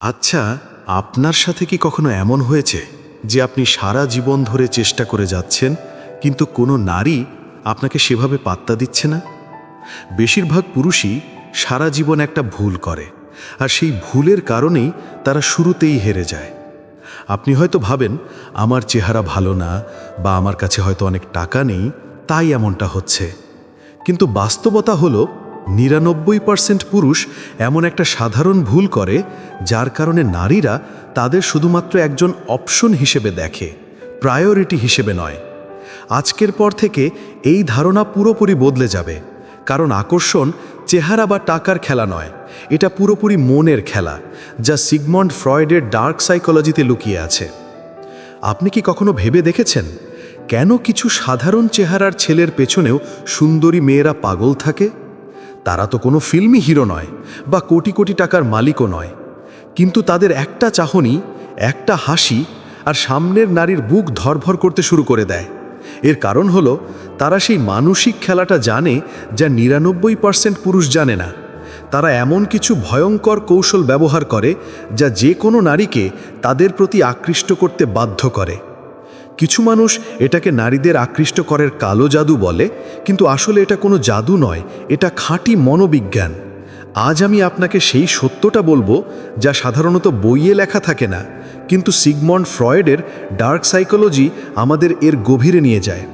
আচ্ছা আপনার সাথে কি কখনো এমন হয়েছে যে আপনি সারা জীবন ধরে চেষ্টা করে যাচ্ছেন, কিন্তু কোনো নারী আপনাকে সেভাবে পাত্তা দিচ্ছে না? বেশিরভাগ পুরুষই সারা জীবন একটা ভুল করে, আর সেই ভুলের কারণেই তারা শুরুতেই হেরে যায়। আপনি হয়তো ভাবেন, আমার চেহারা ভালো না বা আমার কাছে হয়তো অনেক টাকা নেই, তাই এমনটা হচ্ছে। কিন্তু বাস্তবতা হলো নিরানব্বই পার্সেন্ট পুরুষ এমন একটা সাধারণ ভুল করে, যার কারণে নারীরা তাদের শুধুমাত্র একজন অপশন হিসেবে দেখে, প্রায়োরিটি হিসেবে নয়। আজকের পর থেকে এই ধারণা পুরোপুরি বদলে যাবে, কারণ আকর্ষণ চেহারা বা টাকার খেলা নয়, এটা পুরোপুরি মনের খেলা, যা সিগমন্ড ফ্রয়েডের ডার্ক সাইকোলজিতে লুকিয়ে আছে। আপনি কি কখনো ভেবে দেখেছেন, কেন কিছু সাধারণ চেহারার ছেলের পেছনেও সুন্দরী মেয়েরা পাগল থাকে? তারা তো কোনো ফিল্মি হিরো নয়, বা কোটি কোটি টাকার মালিকও নয়। কিন্তু তাদের একটা চাহনি, একটা হাসি, আর সামনের নারীর বুক ধরভর করতে শুরু করে দেয়। এর কারণ হলো, তারা সেই মানসিক খেলাটা জানে যা নিরানব্বই পার্সেন্ট পুরুষ জানে না। তারা এমন কিছু ভয়ঙ্কর কৌশল ব্যবহার করে যা যে কোনো নারীকে তাদের প্রতি আকৃষ্ট করতে বাধ্য করে। কিছু মানুষ এটাকে নারীদের আকৃষ্ট করার কালো জাদু বলে, কিন্তু আসলে এটা কোনো জাদু নয়, এটা খাঁটি মনোবিজ্ঞান। আজ আমি আপনাকে সেই সত্যটা বলব যা সাধারণত বইয়ে লেখা থাকে না, কিন্তু সিগমন্ড ফ্রয়েডের ডার্ক সাইকোলজি আমাদের এর গভীরে নিয়ে যায়।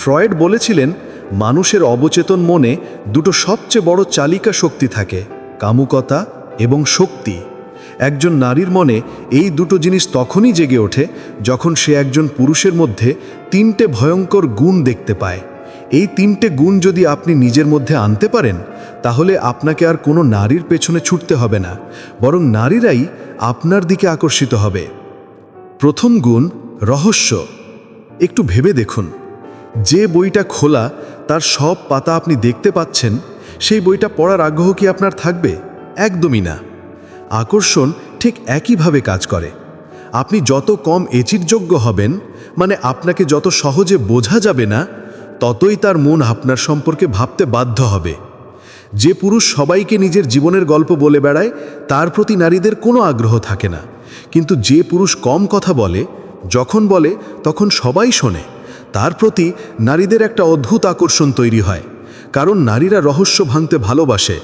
ফ্রয়েড বলেছিলেন, মানুষের অবচেতন মনে দুটো সবচেয়ে বড় চালিকা শক্তি থাকে, কামুকতা এবং শক্তি। একজন নারীর মনে এই দুটো জিনিস তখনই জেগে ওঠে যখন সে একজন পুরুষের মধ্যে তিনটে ভয়ঙ্কর গুণ দেখতে পায়। এই তিনটে গুণ যদি আপনি নিজের মধ্যে আনতে পারেন, তাহলে আপনাকে আর কোনো নারীর পেছনে ছুটতে হবে না, বরং নারীরাই আপনার দিকে আকর্ষিত হবে। প্রথম গুণ, রহস্য। একটু ভেবে দেখুন। যে বইটা খোলা, তার সব পাতা আপনি দেখতে পাচ্ছেন, সেই বইটা পড়ার আগ্রহ কি আপনার থাকবে? একদমই না। আকর্ষণ ঠিক একইভাবে কাজ করে। আপনি যত কম এচিরযোগ্য হবেন মানে আপনাকে যত সহজে বোঝা যাবে না, ততই তার মন আপনার সম্পর্কে ভাবতে বাধ্য হবে। যে পুরুষ সবাইকে নিজের জীবনের গল্প বলে বেড়ায়, তার প্রতি নারীদের কোনো আগ্রহ থাকে না। কিন্তু যে পুরুষ কম কথা বলে, যখন বলে, তখন সবাই শোনে। তার প্রতি নারীদের একটা অদ্ভুত আকর্ষণ তৈরি হয়, কারণ নারীরা রহস্য ভাঙতে ভালোবাসে।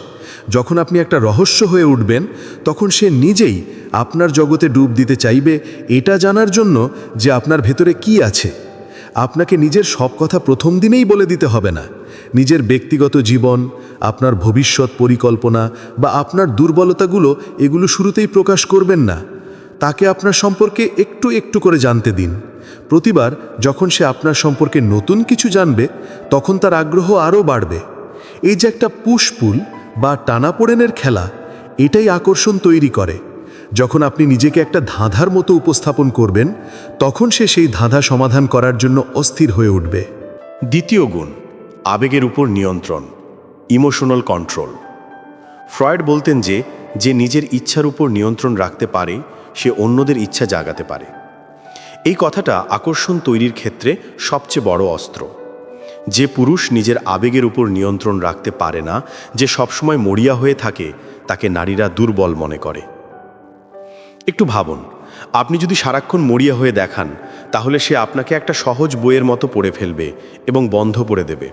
যখন আপনি একটা রহস্য হয়ে উঠবেন, তখন সে নিজেই আপনার জগতে ডুব দিতে চাইবে এটা জানার জন্য যে আপনার ভেতরে কি আছে। আপনাকে নিজের সব কথা প্রথম দিনেই বলে দিতে হবে না। নিজের ব্যক্তিগত জীবন, আপনার ভবিষ্যৎ পরিকল্পনা বা আপনার দুর্বলতাগুলো এগুলো শুরুতেই প্রকাশ করবেন না। তাকে আপনার সম্পর্কে একটু একটু করে জানতে দিন। প্রতিবার যখন সে আপনার সম্পর্কে নতুন কিছু জানবে, তখন তার আগ্রহ আরও বাড়বে। এই যে একটা পুষ্পুল বা টানাপোড়েনের খেলা, এটাই আকর্ষণ তৈরি করে। যখন আপনি নিজেকে একটা ধাঁধার মতো উপস্থাপন করবেন, তখন সে সেই ধাঁধা সমাধান করার জন্য অস্থির হয়ে উঠবে। দ্বিতীয় গুণ, আবেগের উপর নিয়ন্ত্রণ ইমোশনাল কন্ট্রোল ফ্রয়েড বলতেন যে যে নিজের ইচ্ছার উপর নিয়ন্ত্রণ রাখতে পারে, সে অন্যদের ইচ্ছা জাগাতে পারে। এই কথাটা আকর্ষণ তৈরির ক্ষেত্রে সবচেয়ে বড় অস্ত্র। যে পুরুষ নিজের আবেগের উপর নিয়ন্ত্রণ রাখতে পারে না, যে সবসময় মরিয়া হয়ে থাকে, তাকে নারীরা দুর্বল মনে করে। একটু ভাবুন, আপনি যদি সারাক্ষণ মরিয়া হয়ে দেখান, তাহলে সে আপনাকে একটা সহজ বইয়ের মতো পড়ে ফেলবে এবং বন্ধ করে দেবে।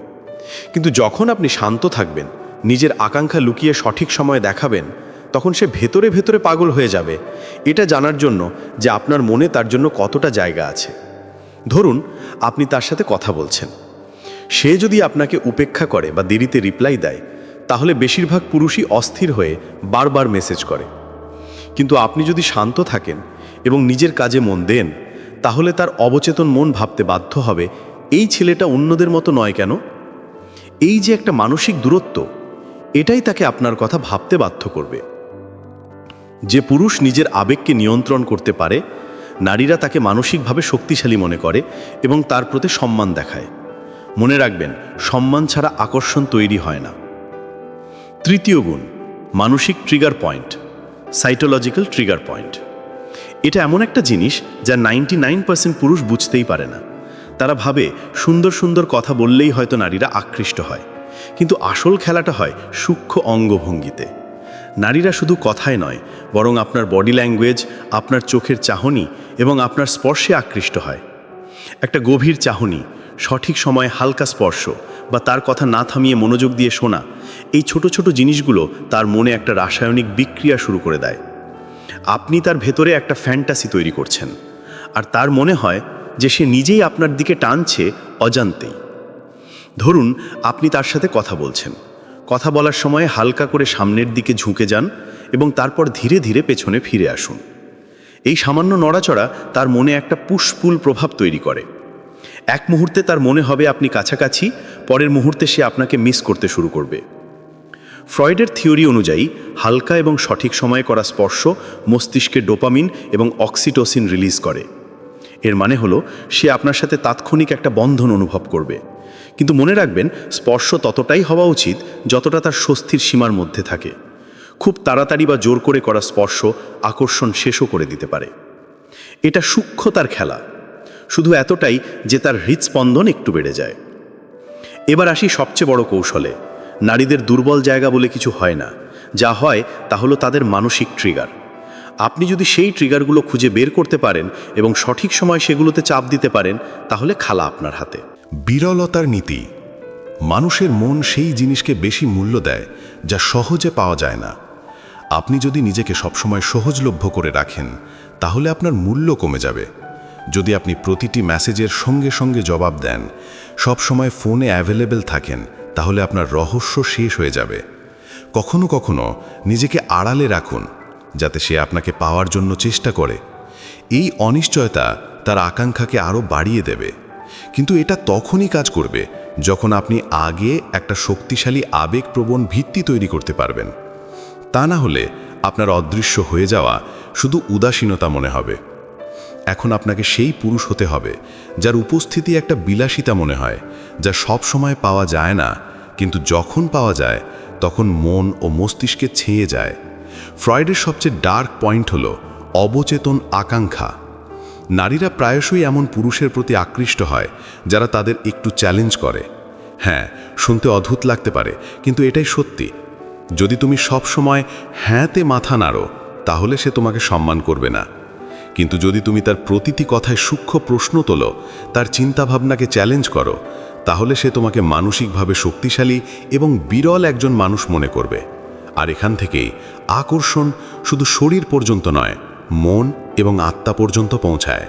কিন্তু যখন আপনি শান্ত থাকবেন, নিজের আকাঙ্ক্ষা লুকিয়ে সঠিক সময় দেখাবেন, তখন সে ভেতরে ভেতরে পাগল হয়ে যাবে। এটা জানার জন্য যে আপনার মনে তার জন্য কতটা জায়গা আছে। ধরুন, আপনি তার সাথে কথা বলছেন। সে যদি আপনাকে উপেক্ষা করে বা দেরিতে রিপ্লাই দেয়, তাহলে বেশিরভাগ পুরুষই অস্থির হয়ে বারবার মেসেজ করে। কিন্তু আপনি যদি শান্ত থাকেন এবং নিজের কাজে মন দেন, তাহলে তার অবচেতন মন ভাবতে বাধ্য হবে, এই ছেলেটা অন্যদের মতো নয় কেন? এই যে একটা মানসিক দূরত্ব, এটাই তাকে আপনার কথা ভাবতে বাধ্য করবে। যে পুরুষ নিজের আবেগকে নিয়ন্ত্রণ করতে পারে, নারীরা তাকে মানসিকভাবে শক্তিশালী মনে করে এবং তার প্রতি সম্মান দেখায়। মনে রাখবেন, সম্মান ছাড়া আকর্ষণ তৈরি হয় না। তৃতীয় গুণ, মানসিক trigger point psychological trigger point এটা এমন একটা জিনিস যা নাইনটি পুরুষ বুঝতেই পারে না। তারা ভাবে, সুন্দর সুন্দর কথা বললেই হয়তো নারীরা আকৃষ্ট হয়। কিন্তু আসল খেলাটা হয় সূক্ষ্ম অঙ্গভঙ্গিতে। নারীরা শুধু কথায় নয়, বরং আপনার বডি ল্যাঙ্গুয়েজ আপনার চোখের চাহনি এবং আপনার স্পর্শে আকৃষ্ট হয়। একটা গভীর চাহনি সঠিক সময়ে হালকা স্পর্শ বা তার কথা না থামিয়ে মনোযোগ দিয়ে শোনা, এই ছোট ছোট জিনিসগুলো তার মনে একটা রাসায়নিক বিক্রিয়া শুরু করে দেয়। আপনি তার ভেতরে একটা ফ্যান্টাসি তৈরি করছেন, আর তার মনে হয় যে সে নিজেই আপনার দিকে টানছে অজান্তেই। ধরুন, আপনি তার সাথে কথা বলছেন। কথা বলার সময় হালকা করে সামনের দিকে ঝুঁকে যান এবং তারপর ধীরে ধীরে পেছনে ফিরে আসুন। এই সামান্য নড়াচড়া তার মনে একটা পুষ্পুল প্রভাব তৈরি করে। এক মুহূর্তে তার মনে হবে আপনি কাছাকাছি, পরের মুহূর্তে সে আপনাকে মিস করতে শুরু করবে। ফ্রয়েডের থিওরি অনুযায়ী, হালকা এবং সঠিক সময়ে করা স্পর্শ মস্তিষ্কে ডোপামিন এবং অক্সিটোসিন রিলিজ করে। এর মানে হলো, সে আপনার সাথে তাৎক্ষণিক একটা বন্ধন অনুভব করবে। কিন্তু মনে রাখবেন, স্পর্শ ততটাই হওয়া উচিত যতটা তার স্বস্তির সীমার মধ্যে থাকে। খুব তাড়াতাড়ি বা জোর করে করা স্পর্শ আকর্ষণ শেষও করে দিতে পারে। এটা সূক্ষ্মতার খেলা। শুধু এতটাই যে তার হৃৎস্পন্দন একটু বেড়ে যায়। এবার আসি সবচেয়ে বড় কৌশলে। নারীদের দুর্বল জায়গা বলে কিছু হয় না। যা হয় তা হলো তাদের মানসিক ট্রিগার আপনি যদি সেই ট্রিগারগুলো খুঁজে বের করতে পারেন এবং সঠিক সময় সেগুলোতে চাপ দিতে পারেন, তাহলে খালা আপনার হাতে। বিরলতার নীতি। মানুষের মন সেই জিনিসকে বেশি মূল্য দেয়, যা সহজে পাওয়া যায় না। আপনি যদি নিজেকে সবসময় সহজলভ্য করে রাখেন, তাহলে আপনার মূল্য কমে যাবে। যদি আপনি প্রতিটি মেসেজের সঙ্গে সঙ্গে জবাব দেন সব সময় ফোনে অ্যাভেলেবেল থাকেন, তাহলে আপনার রহস্য শেষ হয়ে যাবে। কখনো কখনো নিজেকে আড়ালে রাখুন, যাতে সে আপনাকে পাওয়ার জন্য চেষ্টা করে। এই অনিশ্চয়তা তার আকাঙ্ক্ষাকে আরও বাড়িয়ে দেবে। কিন্তু এটা তখনই কাজ করবে যখন আপনি আগে একটা শক্তিশালী, আবেগপ্রবণ ভিত্তি তৈরি করতে পারবেন। তা না হলে আপনার অদৃশ্য হয়ে যাওয়া শুধু উদাসীনতা মনে হবে। এখন আপনাকে সেই পুরুষ হতে হবে, যার উপস্থিতি একটা বিলাসিতা মনে হয়, যা সব সময় পাওয়া যায় না, কিন্তু যখন পাওয়া যায়, তখন মন ও মস্তিষ্কে ছেয়ে যায়। ফ্রয়েডের সবচেয়ে ডার্ক পয়েন্ট হলো অবচেতন আকাঙ্ক্ষা। নারীরা প্রায়শই এমন পুরুষের প্রতি আকৃষ্ট হয়, যারা তাদের একটু চ্যালেঞ্জ করে। হ্যাঁ শুনতে অদ্ভুত লাগতে পারে, কিন্তু এটাই সত্যি। যদি তুমি সব সময় হ্যাঁতে মাথা নাড়ো, তাহলে সে তোমাকে সম্মান করবে না। কিন্তু যদি তুমি তার প্রতিটি কথায় সূক্ষ্ম প্রশ্ন তোলো, তার চিন্তাভাবনাকে চ্যালেঞ্জ করো, তাহলে সে তোমাকে মানসিকভাবে শক্তিশালী এবং বিরল একজন মানুষ মনে করবে। আর এখান থেকেই আকর্ষণ শুধু শরীর পর্যন্ত নয়, মন এবং আত্মা পর্যন্ত পৌঁছায়।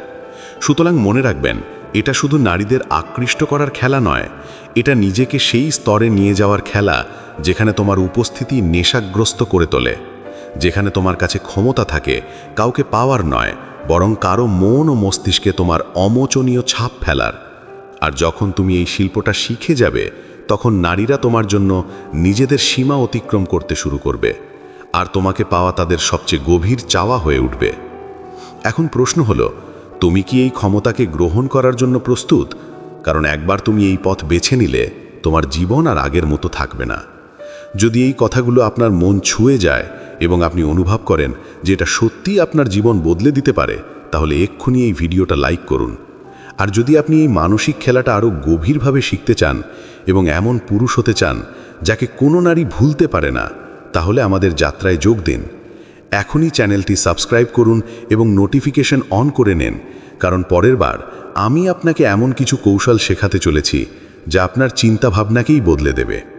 সুতরাং মনে রাখবেন, এটা শুধু নারীদের আকৃষ্ট করার খেলা নয়, এটা নিজেকে সেই স্তরে নিয়ে যাওয়ার খেলা যেখানে তোমার উপস্থিতি নেশাগ্রস্ত করে তোলে, যেখানে তোমার কাছে ক্ষমতা থাকে, কাউকে পাওয়ার নয় বরং কারও মন ও মস্তিষ্কে তোমার অমোচনীয় ছাপ ফেলার। আর যখন তুমি এই শিল্পটা শিখে যাবে, তখন নারীরা তোমার জন্য নিজেদের সীমা অতিক্রম করতে শুরু করবে। আর তোমাকে পাওয়া তাদের সবচেয়ে গভীর চাওয়া হয়ে উঠবে। এখন প্রশ্ন হলো, তুমি কি এই ক্ষমতাকে গ্রহণ করার জন্য প্রস্তুত? কারণ একবার তুমি এই পথ বেছে নিলে, তোমার জীবন আর আগের মতো থাকবে না। যদি এই কথাগুলো আপনার মন ছুঁয়ে যায় এবং আপনি অনুভব করেন যে এটা সত্যিই আপনার জীবন বদলে দিতে পারে, তাহলে এক্ষুনি এই ভিডিওটা লাইক করুন। আর যদি আপনি এই মানসিক খেলাটা আরও গভীরভাবে শিখতে চান এবং এমন পুরুষ হতে চান যাকে কোনো নারী ভুলতে পারে না, তাহলে আমাদের যাত্রায় যোগ দিন। এখনই চ্যানেলটি সাবস্ক্রাইব করুন এবং নোটিফিকেশন অন করে নেন, কারণ পরের বার আমি আপনাকে এমন কিছু কৌশল শেখাতে চলেছি যা আপনার চিন্তাভাবনাকেই বদলে দেবে।